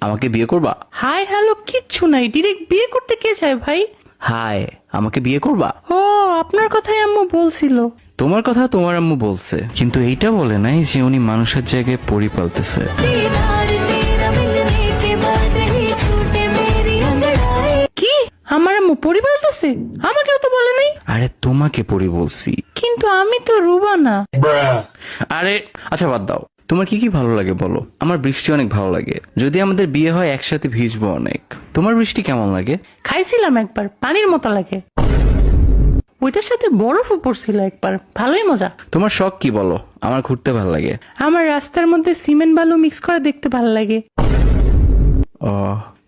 আমাকে বিয়ে করবা? হাই হ্যালো কিচ্ছু নাই। ডিরেক্ট বিয়ে করতে কে চায় ভাই? হাই আমাকে বিয়ে করবা? ও আপনার কথাই আম্মু বলছিল। তোমার কথা তোমার আম্মু বলছে। কিন্তু এইটা বলে নাই যে উনি মানুষের জায়গায় পরি পালতেছে। কি? আমার আম্মু পরি পালতেছে? আমাকেও তো বলে নাই। আরে তোমাকে পরি বলছি। কিন্তু আমি তো রুবা না। আরে আচ্ছা বাদ দাও। তোমার কি কি ভালো লাগে বলো? আমার বৃষ্টি অনেক ভালো লাগে। যদি আমাদের বিয়ে হয় একসাথে ভিজবো অনেক। তোমার বৃষ্টি কেমন লাগে? খাইছিলাম একবার পানির মতো লাগে। ওইটার সাথে বরফও পড়ছিল একবার ভালোই মজা। তোমার শখ কি বলো? আমার ঘুরতে ভালো লাগে। আমার রাস্তার মধ্যে সিমেন্ট বালু মিক্স করে দেখতে ভালো লাগে। ও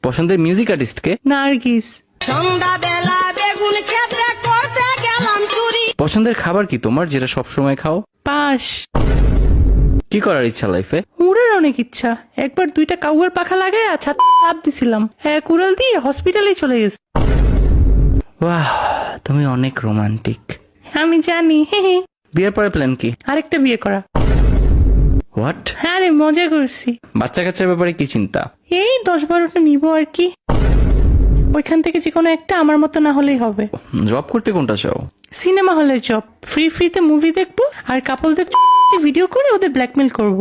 পছন্দের মিউজিক আর্টিস্টকে নার্গিস। সন্ধ্যাবেলা বেগুন ক্ষেত্রে করতে গেলাম চুরি। পছন্দের খাবার কি তোমার যেটা সবসময় খাও? পাশ। কি করার ইচ্ছা লাইফে? উড়ের অনেক ইচ্ছা। একবার দুইটা কাউয়ার পাখা লাগাই আর ছাদ লাভ দিছিলাম। এক উড়াল দিয়ে হসপিটালে চলে গেছে। বাহ তুমি অনেক রোমান্টিক আমি জানি বিয়ের পরে প্ল্যান কি? আরেকটা বিয়ে করা। হোয়াট হ্যাঁ রে মজা করছি। বাচ্চা কাচ্চার ব্যাপারে কি চিন্তা? এই দশ বারোটা নিব আর কি। ওইখান থেকে যে কোনো একটা আমার মতো না হলেই হবে। জব করতে কোনটা চাও? সিনেমা হলের জব ফ্রি ফ্রিতে মুভি দেখব আর কাপলদের ভিডিও করে ওদের ব্ল্যাকমেল করব।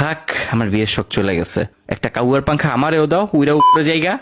থাক আমার বিয়ের শখ চলে গেছে। একটা কাউয়ার পাংখা আমারেও দাও উইরা উপরে জায়গা